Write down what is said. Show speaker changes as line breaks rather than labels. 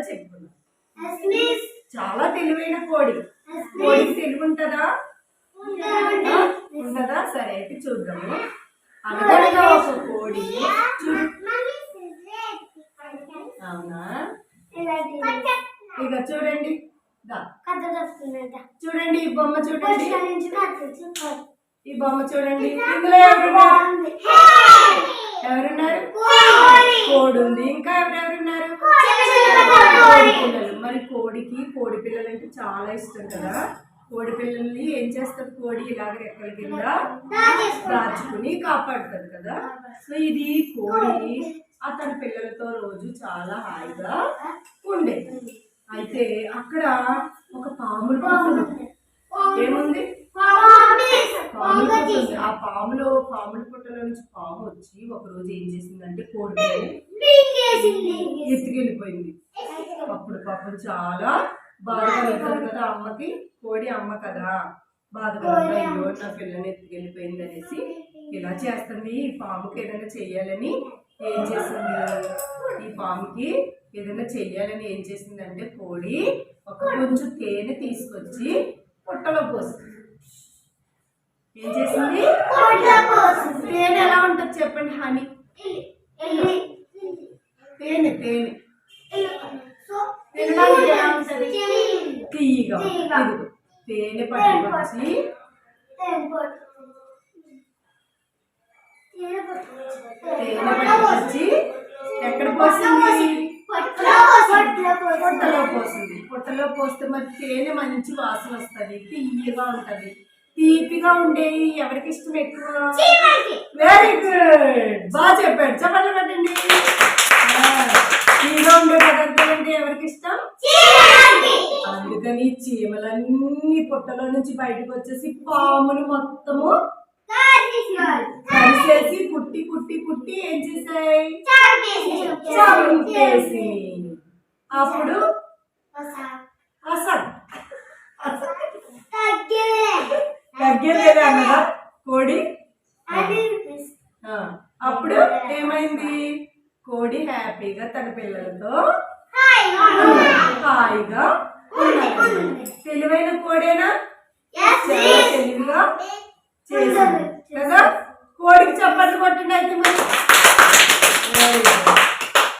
కోడి చెప్పుకుందాం చాలా తెలివైన కోడి. కోడికి తెలివి ఉంటుందా? ఉంటుందా? సరే అయితే చూద్దాము. అనగనగా ఒక కోడి. అవునా? ఇక చూడండి. చూడండి ఈ బొమ్మ చూడండి. ఈ బొమ్మ చూడండి. ఇందులో ఎవరున్నారు? ఎవరున్నారు? కోడి. ఉంది. ఇంకా ఎవరెవరున్నారు కోడి పిల్లలు మరి కోడికి కోడి పిల్లలు అంటే చాలా ఇష్టం కదా. కోడి పిల్లల్ని ఏం చేస్తుంది కోడి ఇలాగ రెక్కల కింద దాచుకుని కాపాడుతుంది కదా. సో ఇది కోడి అతని పిల్లలతో రోజు చాలా హాయిగా ఉండేది అయితే అక్కడ ఒక పాములు. ఏముంది. ఆ పాములో పాముల పుట్టలో నుంచి పాము వచ్చి ఒక రోజు ఏం చేసిందంటే కోడి ఎత్తుకెళ్ళిపోయింది. అప్పుడు పాపం చాలా బాధపడుతుంది కదా అమ్మకి? కోడి అమ్మ కదా. బాధపడుతుంది అయ్యో నా పిల్లని ఎత్తుకెళ్ళిపోయింది అనేసి ఇలా చేస్తుంది. ఈ పాముకి ఏదైనా చెయ్యాలని ఏం చేసింది ఈ పాముకి ఏదైనా చెయ్యాలని ఏం చేసిందంటే కోడి ఒక కొంచెం తేనె తీసుకొచ్చి పుట్టలో పోసింది ఏం చేసింది తేనె ఎలా ఉంటుంది చెప్పండి హనీ? తేనె. తేనె. తీయగా ఇదిగో. తేనె పట్టుకొచ్చి తేనె పట్టుకొచ్చి ఎక్కడ పోసింది? పుట్టలో పోసింది. పుట్టలో పోస్తే మరి తేనె మంచి వాసన వస్తుంది. తీయగా ఉంటది. తీపిగా ఉండేవి ఎవరికి ఇష్టం ఎక్కువ? వెరీ గుడ్ బాగా చెప్పాడు చెప్పండి. పెట్టండి తీగా ఉండే అంటే ఎవరికి ఇష్టం? అందుకని చీమలన్నీ పుట్టలో నుంచి బయటకు వచ్చేసి పాములు మొత్తము కలిసేసి కుట్టి కుట్టి కుట్టి ఏం చేసాయి చంపేసి. అప్పుడు అసలు తగ్గలేదా అన్నదా? కోడి? అప్పుడు ఏమైంది? కోడి హ్యాపీగా తన పిల్లలతో హాయిగా తెలివైన కోడేనా? తెలివిగా చేశాను